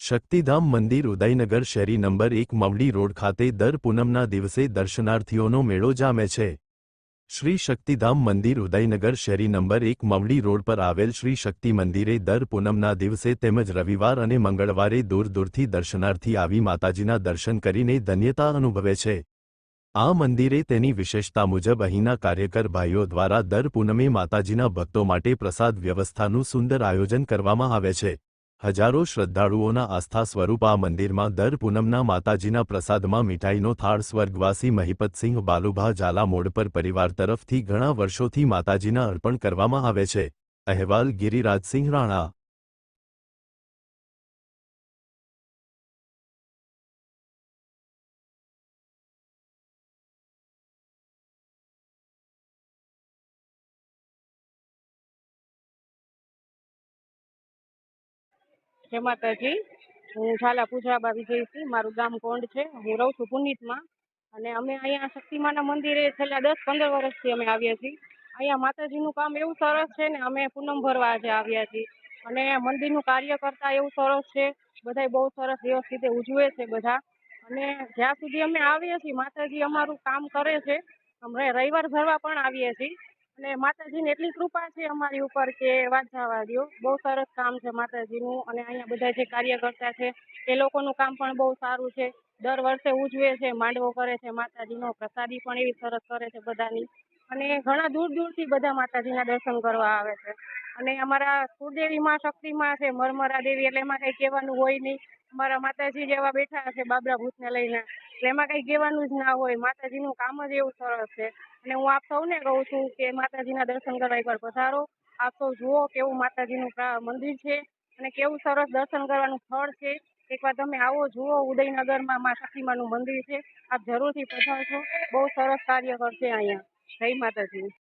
શક્તિધામ મંદિર ઉદયનગર શેરી નંબર એક મવડી રોડ ખાતે દર પૂનમના દિવસે દર્શનાર્થીઓનો મેળો જામે છે. શ્રી શક્તિધામ મંદિર ઉદયનગર શેરી નંબર એક મવડી રોડ પર આવેલ શ્રી શક્તિ મંદિરે દર પૂનમના દિવસે તેમજ રવિવાર અને મંગળવારે દૂર દૂરથી દર્શનાર્થી આવી માતાજીના દર્શન કરીને ધન્યતા અનુભવે છે. આ મંદિરે તેની વિશેષતા મુજબ અહીંના કાર્યકર ભાઈઓ દ્વારા દર પૂનમે માતાજીના ભક્તો માટે પ્રસાદ વ્યવસ્થાનું સુંદર આયોજન કરવામાં આવે છે. હજારો શ્રદ્ધાળુઓના આસ્થા સ્વરૂપ આ મંદિરમાં દર પૂનમના માતાજીના પ્રસાદમાં મીઠાઈનો થાળ સ્વર્ગવાસી મહિપતસિંહ બાલુભા ઝાલા મોડ પર પરિવાર તરફથી ઘણા વર્ષોથી માતાજીના અર્પણ કરવામાં આવે છે. અહેવાલ ગિરિરાજસિંહ રાણા જય માતાજી. હું ઝાલા પૂજાબા વિજયસિંહ મારું ગામ કોંડ છે. હું રહું છું પુનિતમાં. અને અમે અહીંયા શક્તિમાના મંદિરે છેલ્લા દસ પંદર વર્ષથી અમે આવ્યા છીએ. અહીંયા માતાજીનું કામ એવું સરસ છે ને, અમે પૂનમ ભરવા આજે આવ્યા છીએ. અને મંદિરનું કાર્ય કરતા એવું સરસ છે. બધાય બહુ સરસ વ્યવસ્થિત ઉજવે છે બધા. અને જ્યાં સુધી અમે આવીએ છીએ, માતાજી અમારું કામ કરે છે. અમે રવિવાર ભરવા પણ આવીએ છીએ. અને માતાજીની એટલી કૃપા છે અમારી ઉપર કે વાત જવા દ્યો. બહુ સરસ કામ છે માતાજીનું અને અહીંયા બધા જે કાર્યકર્તા છે, એ લોકોનું કામ પણ બહુ સારું છે. દર વર્ષે ઉજવે છે, માંડવો કરે છે, માતાજીનો પ્રસાદી પણ એવી સરસ કરે છે બધાની. અને ઘણા દૂર દૂરથી બધા માતાજીના દર્શન કરવા આવે છે. અને અમારા કુળદેવીમાં શક્તિમાં છે, મરમરા દેવી એટલે એમાં કંઈ કહેવાનું હોય નહીં. અમારા માતાજી જેવા બેઠા છે બાબરા ભૂતને લઈને. એટલે એમાં કંઈ કહેવાનું જ ના હોય. માતાજીનું કામ જ એવું સરસ છે. અને હું આપ સૌને કહું છું કે માતાજીના દર્શન કરવા એકવાર પધારો. આપ સૌ જુઓ કેવું માતાજીનું મંદિર છે અને કેવું સરસ દર્શન કરવાનું સ્થળ છે. એકવાર તમે આવો, જુઓ ઉદયનગરમાં મા શક્તિમાનું મંદિર છે. આપ જરૂરથી પધારશો. બહુ સરસ કાર્ય કરશે અહીંયા. જય માતાજી.